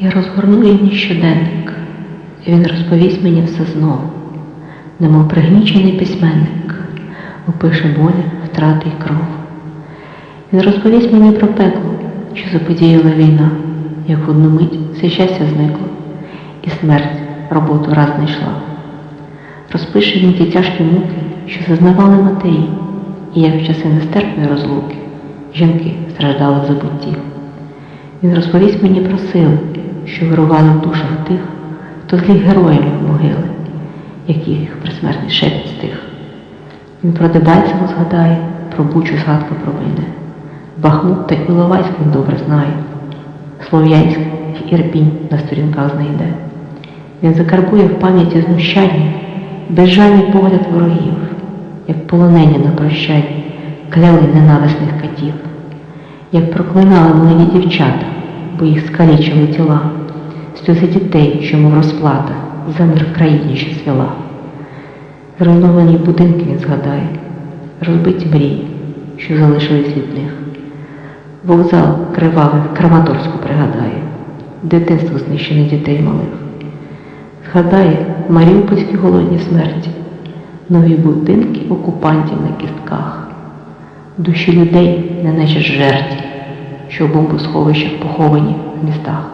Я розгорну рівні щоденник, і він розповість мені все знову, немов пригнічений письменник, опише болі, втрати й кров. Він розповість мені про пекло, що заподіяла війна, як в одну мить все щастя зникло, і смерть роботу раз знайшла. Розпише він ті тяжкі муки, що зазнавали матері, і як в часи нестерпної розлуки жінки страждали в забутті. Він розповість мені про сили, що вирували в душах тих, хто зліг героями могили, як їх присмертний шепіт стих. Він про Дебальцеву згадає, про Бучу згадка провине. Бахмут та Іловайськ він добре знає. Слов'янськ і Ірпінь на сторінках знайде. Він закарбує в пам'яті знущання, безжальний погляд ворогів, як полонені на прощанні, кляли ненависних катів, як проклинали молоді дівчата, бо їх скалічили тіла, сльози дітей, що мов розплата, за мир в країні ще свіла. Зруйновані будинки він згадає, розбиті мрії, що залишились від них. Вокзал кривавий Краматорську пригадає, дитинство знищене дітей малих. Згадає маріупольські голодні смерті, нові будинки окупантів на кістках, душі людей, неначе жерті, що в бомбосховищах поховані в містах.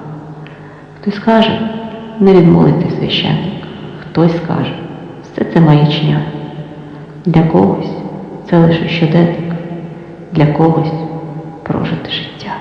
Хтось скаже, не відмолиться священник, хтось скаже, все це маячня. Для когось це лише щоденник, для когось прожити життя.